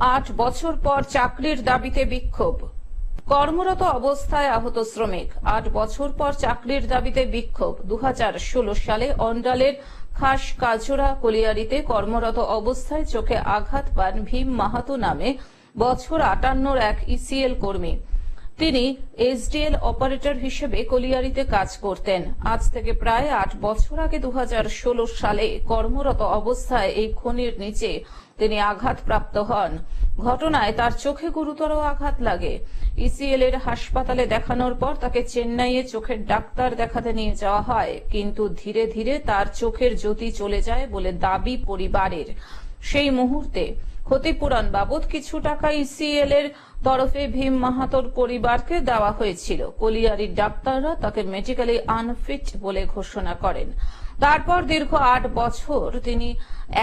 আট বছর পর চাকরির দাবিতে বিক্ষোভ। কর্মরত অবস্থায় আহত শ্রমিক, আট বছর পর চাকরির দাবিতে বিক্ষোভ। দু হাজার ষোলো সালে অন্ডালের খাস কাজোড়া কলিয়ারিতে কর্মরত অবস্থায় চোখে আঘাত পান ভীম মাহাতো নামে বছর আটান্নর এক ইসিএল কর্মী। তিনি এসডিএল অপারেটর হিসেবে কলিয়ারিতে কাজ করতেন। আজ থেকে প্রায় আট বছর আগে দু হাজার ষোলো সালে কর্মরত অবস্থায় এই খনির নিচে তিনি আঘাতপ্রাপ্ত হন। ঘটনায় তার চোখে গুরুতর আঘাত লাগে। ইসিএল এর হাসপাতালে দেখানোর পর তাকে চেন্নাইয়ে চোখের ডাক্তার দেখাতে নিয়ে যাওয়া হয়, কিন্তু ধীরে ধীরে তার চোখের জ্যোতি চলে যায় বলে দাবি পরিবারের। সেই মুহূর্তে ক্ষতিপূরণ বাবদ কিছু টাকা ইসিএল এর তরফে ভীম মাহাতোর পরিবারকে দেওয়া হয়েছিল। কলিয়ারির ডাক্তাররা তাকে মেডিকেলি আনফিট বলে ঘোষণা করেন। তারপর দীর্ঘ আট বছর তিনি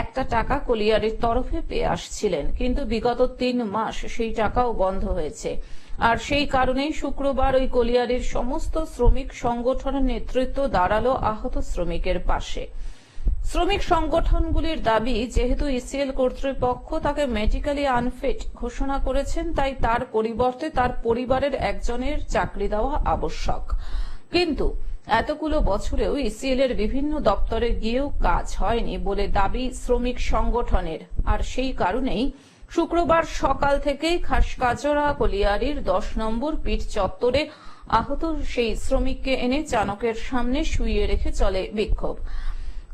একটা টাকা কলিয়ারির তরফে পেয়ে আসছিলেন, কিন্তু বিগত তিন মাস সেই টাকাও বন্ধ হয়েছে। আর সেই কারণেই শুক্রবার ওই কলিয়ারির সমস্ত শ্রমিক সংগঠনের নেতৃত্ব দাঁড়াল আহত শ্রমিকের পাশে। শ্রমিক সংগঠনগুলির দাবি, যেহেতু ইসিএল কর্তৃপক্ষ তাকে মেডিকেলি আনফিট ঘোষণা করেছেন, তাই তার পরিবর্তে তার পরিবারের একজনের চাকরি দেওয়া আবশ্যক। কিন্তু এতগুলো বছরেও ইসিএল এর বিভিন্ন দপ্তরে গিয়েও কাজ হয়নি বলে দাবি শ্রমিক সংগঠনের। আর সেই কারণেই শুক্রবার সকাল থেকেই খাসকাজরা কলিয়ারির দশ নম্বর পিঠ চত্বরে আহত সেই শ্রমিককে এনে চানকের সামনে শুইয়ে রেখে চলে বিক্ষোভ।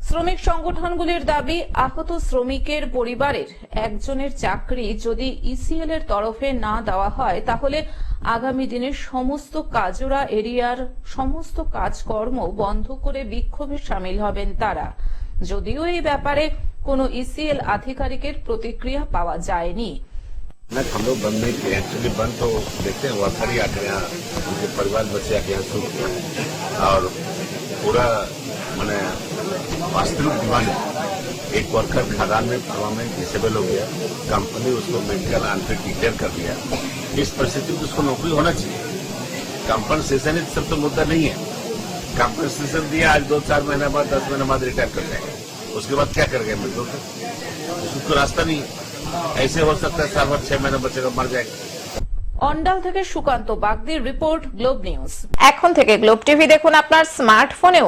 শ্রমিক সংগঠনগুলির দাবি আহত শ্রমিকের পরিবারের একজনের চাকরি যদি ইসিএল এর তরফে না দেওয়া হয় তাহলে আগামী দিনে সমস্ত কাজরা এরিয়ার সমস্ত কাজকর্ম বন্ধ করে বিক্ষোভে সামিল হবেন তারা যদিও এই ব্যাপারে কোনো ইসিএল আধিকারিকের প্রতিক্রিয়া পাওয়া যায়নি ना हम लोग बंद नहीं किए एक्चुअली बंद तो देखते हैं वर्कर ही आके यहाँ उनके परिवार बच्चे आके यहाँ शुरू किया और पूरा मैंने वास्तविक दीवानी एक वर्कर खदान में परमानेंट डिसेबल हो गया कंपनी उसको मेडिकल अनफिट डिक्लेयर कर दिया इस परिस्थिति में उसको नौकरी होना चाहिए कंपनसेशन इस सब तो मुद्दा नहीं है कंपनसेशन दिया आज दो चार महीने बाद दस महीने बाद रिटायर कर जाएंगे उसके बाद क्या करेंगे मजदूर उसको तो रास्ता नहीं है ऐसे हो सकता है साल भर छह महीने बच्चे का मर जाएगा অন্ডাল থেকে সুকান্ত বাগদির রিপোর্ট গ্লোব নিউজ এখন থেকে গ্লোব টিভি দেখুন আপনার স্মার্টফোনেও